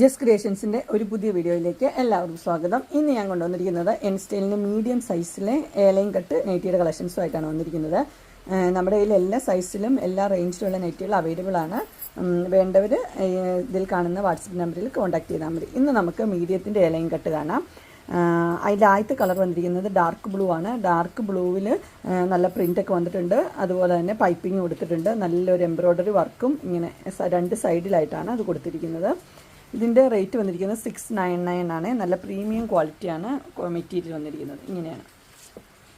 ജസ് ക്രിയേഷൻസിന്റെ ഒരു പുതിയ വീഡിയോയിലേക്ക് എല്ലാവർക്കും സ്വാഗതം. ഇന്ന് ഞാൻ കൊണ്ടുവന്നിരിക്കുന്നത് എൻ സ്റ്റൈലിന്റെ മീഡിയം സൈസിലെ ഏലയും കട്ട് നെറ്റിയുടെ കളക്ഷൻസുമായിട്ടാണ് വന്നിരിക്കുന്നത്. നമ്മുടെ കയ്യിൽ എല്ലാ സൈസിലും എല്ലാ റേഞ്ചിലുള്ള നെറ്റികളും അവൈലബിൾ ആണ്. വേണ്ടവർ ഇതിൽ കാണുന്ന വാട്സപ്പ് നമ്പറിൽ കോൺടാക്ട് ചെയ്താൽ മതി. ഇന്ന് നമുക്ക് മീഡിയത്തിന്റെ ഏലയും കട്ട് കാണാം. അതിന്റെ ആദ്യത്തെ കളർ വന്നിരിക്കുന്നത് ഡാർക്ക് ബ്ലൂ ആണ്. ഡാർക്ക് ബ്ലൂവിൽ നല്ല പ്രിന്റൊക്കെ വന്നിട്ടുണ്ട്. അതുപോലെ തന്നെ പൈപ്പിംഗ് കൊടുത്തിട്ടുണ്ട് നല്ലൊരു എംബ്രോയ്ഡറി വർക്കും ഇങ്ങനെ രണ്ട് സൈഡിലായിട്ടാണ് അത് കൊടുത്തിരിക്കുന്നത്. ഇതിന്റെ റേറ്റ് വന്നിരിക്കുന്നത് സിക്സ് നയൻ നയൻ ആണ്. നല്ല പ്രീമിയം ക്വാളിറ്റിയാണ് മെറ്റീരിയൽ വന്നിരിക്കുന്നത്. ഇങ്ങനെയാണ്.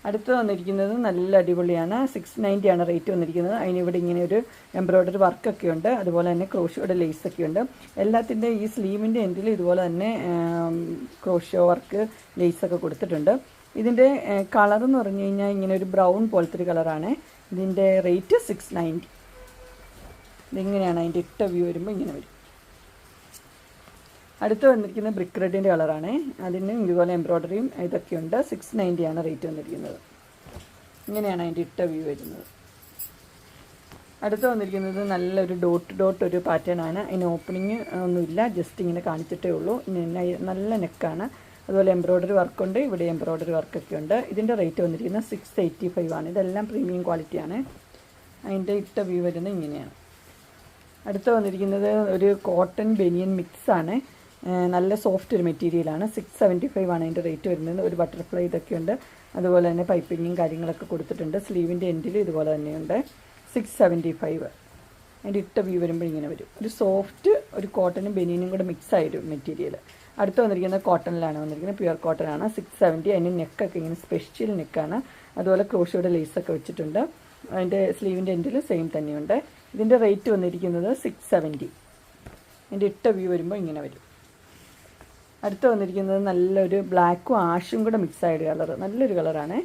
അടുത്ത് വന്നിരിക്കുന്നത് നല്ല അടിപൊളിയാണ്. സിക്സ് നയന്റി ആണ് റേറ്റ് വന്നിരിക്കുന്നത്. അതിനിവിടെ ഇങ്ങനെ ഒരു എംബ്രോയ്ഡറി വർക്കൊക്കെ ഉണ്ട്. അതുപോലെ തന്നെ ക്രോഷിയോടെ ലേസൊക്കെ ഉണ്ട്. എല്ലാത്തിന്റെ ഈ സ്ലീവിന്റെ എൻഡിൽ ഇതുപോലെ തന്നെ ക്രോഷിയോ വർക്ക് ലേസൊക്കെ കൊടുത്തിട്ടുണ്ട്. ഇതിന്റെ കളർ എന്ന് പറഞ്ഞു കഴിഞ്ഞാൽ ഇങ്ങനെ ഒരു ബ്രൗൺ പോലത്തെ ഒരു കളറാണ് ഇതിന്റെ റേറ്റ് സിക്സ് നയന്റി ഇതിങ്ങനെയാണ് അതിന്റെ ഇട്ട വ്യൂ വരുമ്പോൾ ഇങ്ങനെ വരും. അടുത്ത് വന്നിരിക്കുന്നത് ബ്രിക്ക് റെഡിന്റെ കളറാണ് അതിന് ഇതുപോലെ എംബ്രോയ്ഡറിയും ഇതൊക്കെയുണ്ട്. സിക്സ് നയന്റിയാണ് റേറ്റ് വന്നിരിക്കുന്നത്. ഇങ്ങനെയാണ് അതിന്റെ ഇട്ട വ്യൂ വരുന്നത്. അടുത്ത് വന്നിരിക്കുന്നത് നല്ലൊരു ഡോട്ട് ഡോട്ട് ഒരു പാറ്റേൺ ആണ്. അതിന് ഓപ്പണിങ് ഒന്നുമില്ല. ജസ്റ്റ് ഇങ്ങനെ കാണിച്ചിട്ടേ ഉള്ളൂ. നല്ല നെക്കാണ് അതുപോലെ എംബ്രോയ്ഡറി വർക്കുണ്ട് ഇവിടെ എംബ്രോയ്ഡറി വർക്കൊക്കെ ഉണ്ട്. ഇതിന്റെ റേറ്റ് വന്നിരിക്കുന്നത് സിക്സ് എയ്റ്റി ഫൈവ് ആണ്. ഇതെല്ലാം പ്രീമിയം ക്വാളിറ്റിയാണ് അതിന്റെ ഇട്ട വ്യൂ വരുന്നത് ഇങ്ങനെയാണ്. അടുത്ത് വന്നിരിക്കുന്നത് ഒരു കോട്ടൺ ബനിയൻ മിക്സ് ആണ്. ഏഹ് നല്ല സോഫ്റ്റ് ഒരു മെറ്റീരിയലാണ് സിക്സ് സെവന്റി ഫൈവ് ആണ് അതിന്റെ റേറ്റ് വരുന്നത്. ഒരു ബട്ടർഫ്ലൈ ഇതൊക്കെ ഉണ്ട്. അതുപോലെ തന്നെ പൈപ്പിങ്ങും കാര്യങ്ങളൊക്കെ കൊടുത്തിട്ടുണ്ട്. സ്ലീവിന്റെ എൻഡിൽ ഇതുപോലെ തന്നെയുണ്ട്. സിക്സ് സെവന്റി ഫൈവ് അതിന്റെ ഇട്ട വ്യൂ വരുമ്പോൾ ഇങ്ങനെ വരും. ഒരു സോഫ്റ്റ് ഒരു കോട്ടനും ബെനീനും കൂടെ മിക്സ് ആയൊരു മെറ്റീരിയൽ അടുത്ത് വന്നിരിക്കുന്നത് കോട്ടണിലാണ് വന്നിരിക്കുന്നത് പ്യുവർ കോട്ടനാണ് സിക്സ് സെവന്റി അതിന്റെ നെക്കൊക്കെ ഇങ്ങനെ സ്പെഷ്യൽ നെക്കാണ് അതുപോലെ ക്രോഷിയുടെ ലേസൊക്കെ വെച്ചിട്ടുണ്ട്. അതിന്റെ സ്ലീവിന്റെ എൻഡിൽ സെയിം തന്നെയുണ്ട്. ഇതിന്റെ റേറ്റ് വന്നിരിക്കുന്നത് സിക്സ് സെവന്റി അതിന്റെ ഇട്ട വ്യൂ വരുമ്പോൾ ഇങ്ങനെ വരും. അടുത്ത് വന്നിരിക്കുന്നത് നല്ലൊരു ബ്ലാക്കും ആഷും കൂടെ മിക്സ് ആയ കളർ നല്ലൊരു കളറാണ്.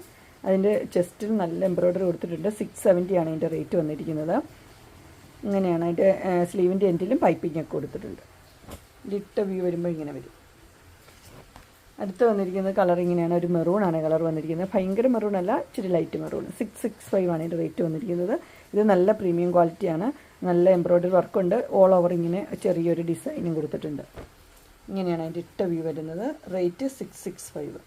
അതിന്റെ ചെസ്റ്റിൽ നല്ല എംബ്രോയ്ഡറി കൊടുത്തിട്ടുണ്ട്. സിക്സ് സെവന്റി ആണ് അതിന്റെ റേറ്റ് വന്നിരിക്കുന്നത്. ഇങ്ങനെയാണ് അതിന്റെ സ്ലീവിന്റെ എൻഡിലും പൈപ്പിംഗ് ഒക്കെ കൊടുത്തിട്ടുണ്ട്. ഇട്ട വ്യൂ വരുമ്പോൾ ഇങ്ങനെ വരും. അടുത്ത് വന്നിരിക്കുന്നത് കളർ ഇങ്ങനെയാണ്. ഒരു മെറൂൺ ആണ് കളർ വന്നിരിക്കുന്നത്. ഭയങ്കര മെറൂൺ അല്ല ഇച്ചിരി light maroon six six five ആണ് ഇതിന്റെ റേറ്റ് വന്നിരിക്കുന്നത്. ഇത് നല്ല പ്രീമിയം ക്വാളിറ്റിയാണ് നല്ല എംബ്രോയ്ഡറി വർക്കുണ്ട് ഓൾ ഓവർ ഇങ്ങനെ ചെറിയൊരു ഡിസൈനും കൊടുത്തിട്ടുണ്ട്. ഇങ്ങനെയാണ് അതിന്റെ ഇട്ട വ്യൂ വരുന്നത്. റേറ്റ് സിക്സ് സിക്സ് ഫൈവ്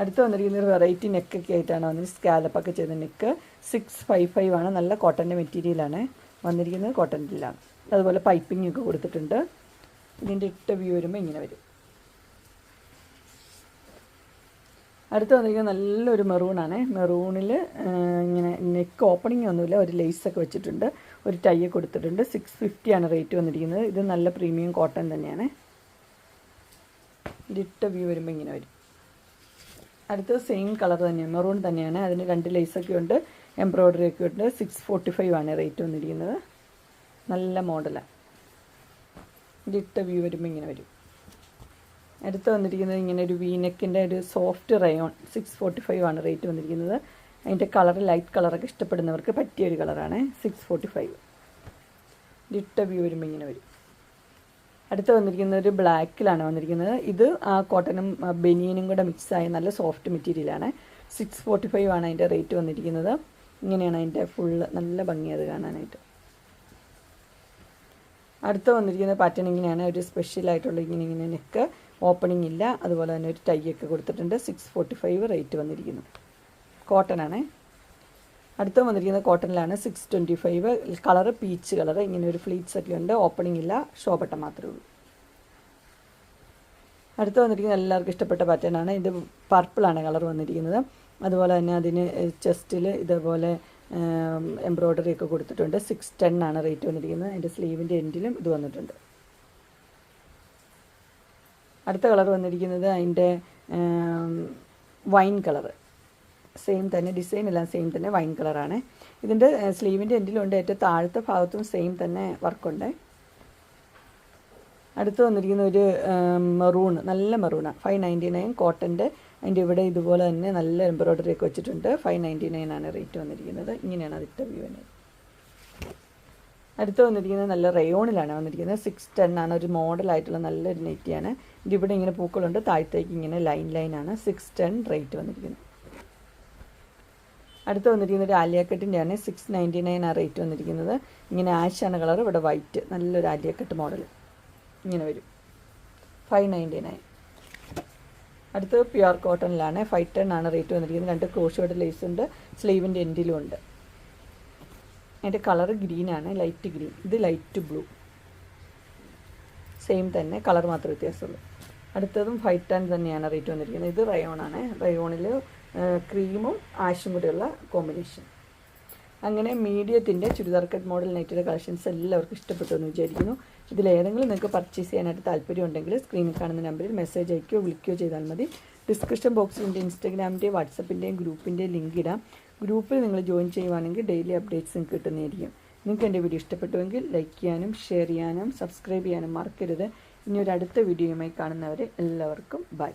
അടുത്ത് വന്നിരിക്കുന്നത് ഒരു വെറൈറ്റി നെക്കൊക്കെ ആയിട്ടാണ് വന്നിട്ട് സ്കാലപ്പൊക്കെ ചെയ്ത നെക്ക് സിക്സ് ഫൈവ് ഫൈവ് ആണ്. നല്ല കോട്ടന്റെ മെറ്റീരിയലാണ് വന്നിരിക്കുന്നത്. കോട്ടന്റെ അതുപോലെ പൈപ്പിംഗ് ഒക്കെ കൊടുത്തിട്ടുണ്ട്. ഇതിന്റെ ഇട്ട വ്യൂ വരുമ്പോൾ ഇങ്ങനെ വരും. അടുത്ത് വന്നിരിക്കുന്നത് നല്ലൊരു മെറൂണാണ്. മെറൂണിൽ ഇങ്ങനെ നെക്ക് ഓപ്പണിംഗ് ഒന്നുമില്ല. ഒരു ലേസൊക്കെ വെച്ചിട്ടുണ്ട്. ഒരു ടൈ കൊടുത്തിട്ടുണ്ട്. സിക്സ് ഫിഫ്റ്റിയാണ് റേറ്റ് വന്നിരിക്കുന്നത്. ഇത് നല്ല പ്രീമിയം കോട്ടൺ തന്നെയാണ്. ഇതിട്ട വ്യൂ വരുമ്പോൾ ഇങ്ങനെ വരും. അടുത്തത് സെയിം കളർ തന്നെയാണ് മെറൂൺ തന്നെയാണ്. അതിന് രണ്ട് ലേസൊക്കെ ഉണ്ട്. എംബ്രോയ്ഡറി ഒക്കെ ഉണ്ട്. സിക്സ് ഫോർട്ടി ഫൈവ് ആണ് റേറ്റ് വന്നിരിക്കുന്നത്. നല്ല മോഡലാണ് ഇതിട്ട വ്യൂ വരുമ്പോൾ ഇങ്ങനെ വരും. അടുത്ത് വന്നിരിക്കുന്നത് ഇങ്ങനെ ഒരു വീനെക്കിന്റെ ഒരു soft rayon six forty five ആണ് റേറ്റ് വന്നിരിക്കുന്നത്. അതിന്റെ കളർ ലൈറ്റ് കളറൊക്കെ ഇഷ്ടപ്പെടുന്നവർക്ക് പറ്റിയ ഒരു കളറാണ് സിക്സ് ഫോർട്ടി ഫൈവ് ഇട്ട വ്യൂ വരുമ്പോൾ ഇങ്ങനെ വരും. അടുത്ത് വന്നിരിക്കുന്നത് ഒരു ബ്ലാക്കിലാണ് വന്നിരിക്കുന്നത്. ഇത് ആ കോട്ടനും ബെനിയനും കൂടെ ആയ നല്ല സോഫ്റ്റ് മെറ്റീരിയലാണ് സിക്സ് ഫോർട്ടി ഫൈവ് ആണ് അതിന്റെ റേറ്റ് വന്നിരിക്കുന്നത്. ഇങ്ങനെയാണ് അതിന്റെ ഫുള്ള് നല്ല ഭംഗിയത് കാണാനായിട്ട്. അടുത്ത് വന്നിരിക്കുന്ന പാറ്റേൺ ഇങ്ങനെയാണ്. ഒരു സ്പെഷ്യലായിട്ടുള്ള ഇങ്ങനെ ഇങ്ങനെ നെക്ക് ഓപ്പണിംഗ് ഇല്ല. അതുപോലെ തന്നെ ഒരു ടൈയൊക്കെ കൊടുത്തിട്ടുണ്ട്. സിക്സ് ഫോർട്ടി ഫൈവ് റേറ്റ് വന്നിരിക്കുന്നു. കോട്ടൺ ആണ്. അടുത്ത് വന്നിരിക്കുന്നത് കോട്ടണിലാണ് six twenty five colour peach colour ഇങ്ങനെ ഒരു ഫ്ലീറ്റ്സ് ഒക്കെ ഉണ്ട് ഓപ്പണിംഗ് ഇല്ല. ഷോ ബട്ടൺ മാത്രമേ ഉള്ളൂ. അടുത്ത് വന്നിരിക്കുന്നത് എല്ലാവർക്കും ഇഷ്ടപ്പെട്ട പാറ്റേൺ ആണ്. ഇത് പർപ്പിളാണ് കളർ വന്നിരിക്കുന്നത്. അതുപോലെ തന്നെ അതിന് ചെസ്റ്റിൽ ഇതേപോലെ എംബ്രോയ്ഡറി ഒക്കെ കൊടുത്തിട്ടുണ്ട്. സിക്സ് ടെൻ ആണ് റേറ്റ് വന്നിരിക്കുന്നത്. അതിന്റെ സ്ലീവിന്റെ എൻഡിലും ഇത് വന്നിട്ടുണ്ട്. അടുത്ത കളർ വന്നിരിക്കുന്നത് അതിന്റെ വൈൻ കളർ സെയിം തന്നെ ഡിസൈൻ എല്ലാം സെയിം തന്നെ വൈൻ കളറാണ്. ഇതിന്റെ സ്ലീവിന്റെ എൻഡിലുണ്ട് ഏറ്റവും താഴത്തെ ഭാഗത്തും സെയിം തന്നെ വർക്കുണ്ട് അടുത്ത് വന്നിരിക്കുന്ന ഒരു മെറൂൺ നല്ല മെറൂണാണ് ഫൈവ് നയന്റി നയൻ കോട്ടന്റെ അതിന്റെ ഇവിടെ ഇതുപോലെ തന്നെ നല്ല എംബ്രോയ്ഡറി ഒക്കെ വെച്ചിട്ടുണ്ട്. ഫൈവ് നയന്റി നയൻ ആണ് റേറ്റ് വന്നിരിക്കുന്നത്. ഇങ്ങനെയാണ് അതിന്റെ വ്യൂ വരുന്നത്. അടുത്ത് വന്നിരിക്കുന്നത് നല്ല റയോണിലാണ് വന്നിരിക്കുന്നത്. സിക്സ് ടെൻ ആണ് ഒരു മോഡലായിട്ടുള്ള നല്ലൊരു നെറ്റിയാണ് ഇതിവിടെ ഇങ്ങനെ പൂക്കളുണ്ട്. താഴത്തേക്ക് ഇങ്ങനെ ലൈൻ ലൈനാണ് സിക്സ് ടെൻ റേറ്റ് വന്നിരിക്കുന്നത്. അടുത്ത് വന്നിരിക്കുന്നത് ഒരു ആലിയക്കട്ടിന്റെ ആണ്. സിക്സ് നയന്റി നയൻ ആ റേറ്റ് വന്നിരിക്കുന്നത്. ഇങ്ങനെ ആഷാണ് കളർ ഇവിടെ വൈറ്റ് നല്ലൊരു ആലിയാക്കട്ട് മോഡൽ ഇങ്ങനെ വരും. ഫൈവ് നയന്റി നയൻ അടുത്തത് പ്യുവർ കോട്ടണിലാണ് ഫൈവ് ടെൻ ആണ് റേറ്റ് വന്നിരിക്കുന്നത്. രണ്ട് ക്രോഷോയുടെ ലേസ് ഉണ്ട്. സ്ലീവിന്റെ എൻഡിലും ഉണ്ട്. അതിന്റെ കളർ ഗ്രീനാണ് ലൈറ്റ് ഗ്രീൻ. ഇത് ലൈറ്റ് ബ്ലൂ സെയിം തന്നെ കളർ മാത്രമേ വ്യത്യാസമുള്ളൂ. അടുത്തതും ഫൈറ്റ് ടാൻ തന്നെയാണ് റേറ്റ് വന്നിരിക്കുന്നത്. ഇത് റയോണാണ് റയോണിൽ ക്രീമും ആഷും കൂടെയുള്ള കോമ്പിനേഷൻ അങ്ങനെ മീഡിയത്തിന്റെ ചുരിദാർ കട്ട് മോഡൽ നൈറ്റിയുടെ കളക്ഷൻസ് എല്ലാവർക്കും ഇഷ്ടപ്പെട്ടു എന്ന് വിചാരിക്കുന്നു. ഇതിലേതെങ്കിലും നിങ്ങൾക്ക് പർച്ചേസ് ചെയ്യാനായിട്ട് താല്പര്യമുണ്ടെങ്കിൽ സ്ക്രീനിൽ കാണുന്ന നമ്പറിൽ മെസ്സേജ് അയക്കുകയോ വിളിക്കുകയോ ചെയ്താൽ മതി. ഡിസ്ക്രിപ്ഷൻ ബോക്സിന്റെ ഇൻസ്റ്റാഗ്രാമിന്റെയും വാട്സപ്പിന്റെയും ഗ്രൂപ്പിന്റെയും ലിങ്ക് ഇടാം. ഗ്രൂപ്പിൽ നിങ്ങൾ ജോയിൻ ചെയ്യുവാണെങ്കിൽ ഡെയിലി അപ്ഡേറ്റ്സ് കിട്ടുന്നതായിരിക്കും. നിങ്ങൾക്ക് എന്റെ വീഡിയോ ഇഷ്ടപ്പെട്ടുവെങ്കിൽ ലൈക്ക് ചെയ്യാനും ഷെയർ ചെയ്യാനും സബ്സ്ക്രൈബ് ചെയ്യാനും മറക്കരുത്. ഇനി ഒരു അടുത്ത വീഡിയോയുമായി കാണുന്നവരെ എല്ലാവർക്കും ബൈ.